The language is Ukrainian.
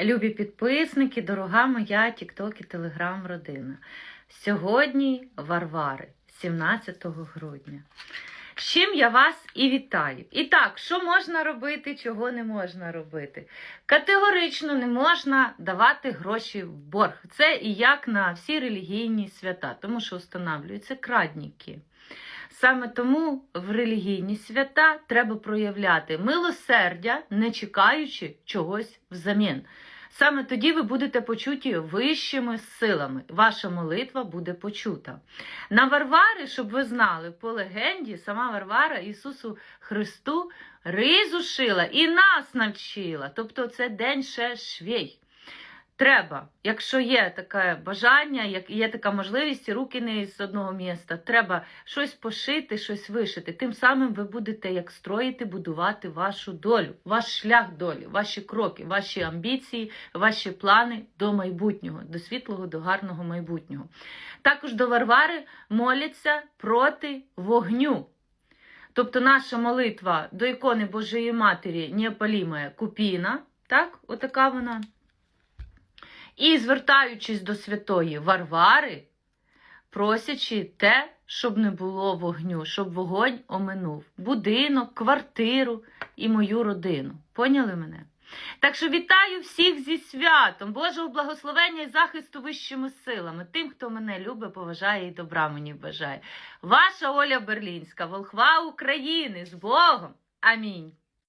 Любі підписники, дорога моя Тікток і Телеграм родина. Сьогодні Варвари, 17 грудня. З чим я вас і вітаю. І так, що можна робити, чого не можна робити? Категорично не можна давати гроші в борг. Це і як на всі релігійні свята, тому що встановлюються крадніки. Саме тому в релігійні свята треба проявляти милосердя, не чекаючи чогось взамін. Саме тоді ви будете почуті вищими силами. Ваша молитва буде почута. На Варвари, щоб ви знали, по легенді сама Варвара Ісусу Христу ризу шила і нас навчила. Тобто це день ще швей. Треба, якщо є таке бажання, як є така можливість, і руки не з одного міста, треба щось пошити, щось вишити. Тим самим ви будете як строїти, будувати вашу долю, ваш шлях долі, ваші кроки, ваші амбіції, ваші плани до майбутнього, до світлого, до гарного майбутнього. Також до Варвари моляться проти вогню. Тобто наша молитва до ікони Божої Матері неопалімая купіна, так, отака вона. І звертаючись до святої Варвари, просячи те, щоб не було вогню, щоб вогонь оминув будинок, квартиру і мою родину. Поняли мене? Так що вітаю всіх зі святом, Божого благословення і захисту вищими силами, тим, хто мене любить, поважає і добра мені бажає. Ваша Оля Берлінська, волхва України з Богом. Амінь.